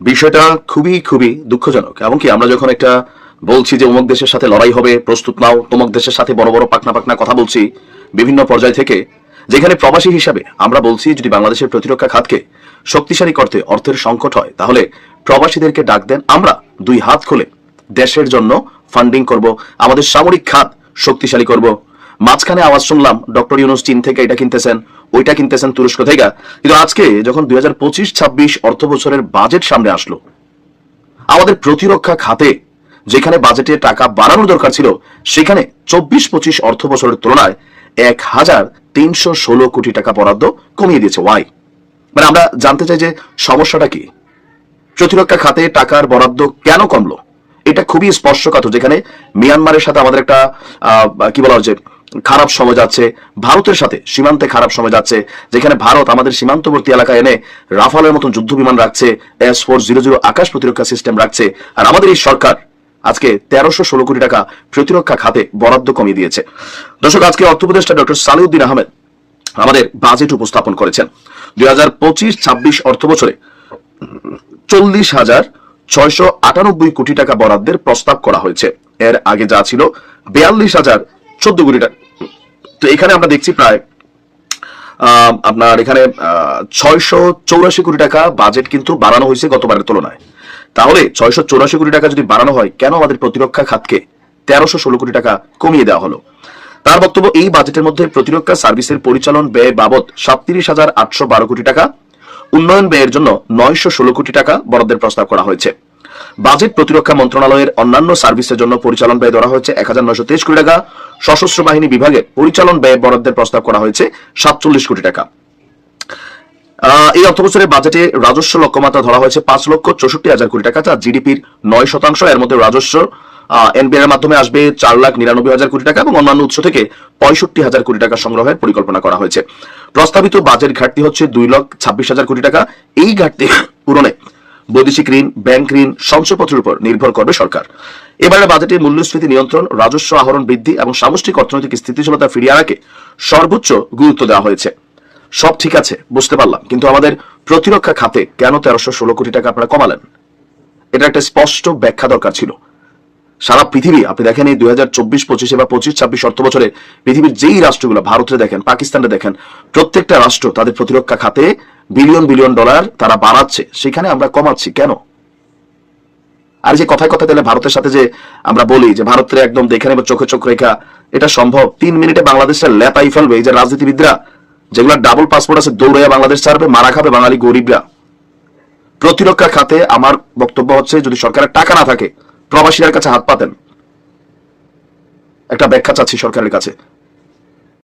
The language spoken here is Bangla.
বিষয়টা খুবই খুবই দুঃখজনক। এমনকি আমরা যখন একটা বলছি যে অমুক দেশের সাথে লড়াই হবে, প্রস্তুত নাও, তমুক দেশের সাথে বড় বড় পাকনা পাকনা কথা বলছি, বিভিন্ন পর্যায় থেকে, যেখানে প্রবাসী হিসাবে আমরা বলছি, যদি বাংলাদেশের প্রতিরক্ষা খাতকে শক্তিশালী করতে অর্থের সংকট হয়, তাহলে প্রবাসীদেরকে ডাক দেন, আমরা দুই হাত খুলে দেশের জন্য ফান্ডিং করব, আমাদের সামরিক খাত শক্তিশালী করব। মাঝখানে আওয়াজ শুনলাম, ডক্টর ইউনুস চীন থেকে এটা কিনতেছেন ওইটা কিনতেছেন তুরস্ক থেকে। কিন্তু আজকে যখন দুই হাজার পঁচিশ, ছাব্বিশ অর্থ বছরের বাজেট সামনে আসলো, আমাদের প্রতিরক্ষা খাতে যেখানে বাজেটে টাকা বাড়ানোর দরকার ছিল, সেখানে চব্বিশ পঁচিশ অর্থ বছরের তুলনায় এক হাজার তিনশো ষোলো কোটি টাকা বরাদ্দ কমিয়ে দিয়েছে ওয়াই। মানে আমরা জানতে চাই যে সমস্যাটা কি? প্রতিরক্ষা খাতে টাকার বরাদ্দ কেন কমলো? এটা খুবই স্পর্শকাতর, যেখানে মিয়ানমারের সাথে আমাদের একটা কি বলা হচ্ছে খারাপ সময় যাচ্ছে, ভারতের সাথে সীমান্তে খারাপ সময় যাচ্ছে, যেখানে ভারত আমাদের সীমান্তবর্তী এলাকায় এনে রাফালের মতন যুদ্ধ বিমান রাখছে এস ফোর জিরো জিরো আকাশ প্রতিরক্ষা সিস্টেম রাখছে, আর আমাদের এই সরকার আজকে তেরোশো ষোলো কোটি টাকা প্রতিরক্ষা খাতে বরাদ্দ কমিয়ে দিয়েছে। দর্শক, আজকে অর্থ উপদেষ্টা ডক্টর সালিউদ্দিন আহমেদ আমাদের বাজেট উপস্থাপন করেছেন। দুই হাজার পঁচিশ ছাব্বিশ অর্থ বছরে চল্লিশ হাজার ছয়শো আটানব্বই কোটি টাকা বরাদ্দের প্রস্তাব করা হয়েছে। এর আগে যা ছিল বিয়াল্লিশ হাজার চোদ্দ কোটি টাকা। তো এখানে আমরা দেখছি প্রায় আপনার এখানে ছয়শো চৌরাশি কোটি টাকা বাজেট কিন্তু বাড়ানো হয়েছে গতবারের তুলনায়। তাহলে ছয়শো চৌরাশি কোটি টাকা যদি বাড়ানো হয়, কেন আমাদের প্রতিরক্ষা খাতকে তেরোশো ষোলো কোটি টাকা কমিয়ে দেওয়া হলো? তার বক্তব্য, এই বাজেটের মধ্যে প্রতিরক্ষা সার্ভিসের পরিচালন ব্যয় বাবদ সাতত্রিশ হাজার আটশো বারো কোটি টাকা, উন্নয়ন ব্যয়ের জন্য নয়শো ষোলো কোটি টাকা বরাদ্দের প্রস্তাব করা হয়েছে। বাজেট প্রতিরক্ষা মন্ত্রণালয়ের অন্যান্য সার্ভিসের জন্য পরিচালন ব্যয় ধরা হয়েছে এক হাজার নয়শো তেইশ কোটি টাকা। সশস্ত্র বাহিনী বিভাগে পরিচালন ব্যয় বরাদ্দের প্রস্তাব করা হয়েছে সাতচল্লিশ কোটি টাকা। এই অর্থবছরের বাজেটে রাজস্ব লক্ষ্যমাত্রা ধরা হয়েছে পাঁচ লক্ষ চৌষট্টি হাজার কোটি টাকা, যা জিডিপির নয় শতাংশ। এর মধ্যে রাজস্ব এনবিআর এর মাধ্যমে আসবে চার লাখ নিরানব্বই হাজার কোটি টাকা এবং অন্যান্য উৎস থেকে পঁয়ষট্টি হাজার কোটি টাকা সংগ্রহের পরিকল্পনা করা হয়েছে। প্রস্তাবিত বাজেট ঘাটতি হচ্ছে দুই লক্ষ ছাব্বিশ হাজার কোটি টাকা। এই ঘাটতি পূরণে বৈদেশিক ঋণ, ব্যাংক ঋণ সঞ্চয়পত্রের উপর নির্ভর করবে সরকার। এবারে বাজেটে মূল্যস্ফীতি নিয়ন্ত্রণ, রাজস্ব আহরণ বৃদ্ধি এবং সামষ্টিক অর্থনৈতিক স্থিতিশীলতা ফিরিয়ে আনাকে সর্বোচ্চ গুরুত্ব দেওয়া হয়েছে। সব ঠিক আছে, বুঝতে পারলাম, কিন্তু আমাদের প্রতিরক্ষা খাতে কেন তেরোশো ষোলো কোটি টাকা আপনারা কমালেন? এটা একটা স্পষ্ট ব্যাখ্যা দরকার ছিল। সারা পৃথিবী, আপনি দেখেন এই দুই হাজার চব্বিশ, পঁচিশে বা পঁচিশ, ছাব্বিশ অর্থ বছরে পৃথিবীর যেই রাষ্ট্রগুলো, ভারতে দেখেন পাকিস্তানে দেখেন, প্রত্যেকটা রাষ্ট্র তাদের প্রতিরক্ষা খাতে বিলিয়ন বিলিয়ন ডলার তারা বাড়াচ্ছে, সেখানে আমরা কমাচ্ছি, কেন? আর যে কথায় কথা তাহলে ভারতের সাথে যে আমরা বলি যে ভারতের একদম দেখে নেবে, চোখে চোখ রেখা, এটা সম্ভব? তিন মিনিটে বাংলাদেশের লেপাই ফেলবে, এই যে রাজনীতিবিদরা, যেগুলো ডাবল পাসপোর্ট আছে, দৌড়াইয়া বাংলাদেশ ছাড়বে, মারা খাবে বাঙালি গরিবরা। প্রতিরক্ষা খাতে আমার বক্তব্য হচ্ছে, যদি সরকারের টাকা না থাকে, প্রবাসীদের কাছে হাত পাতেন। একটা ব্যাখ্যা চাচ্ছি সরকারের কাছে।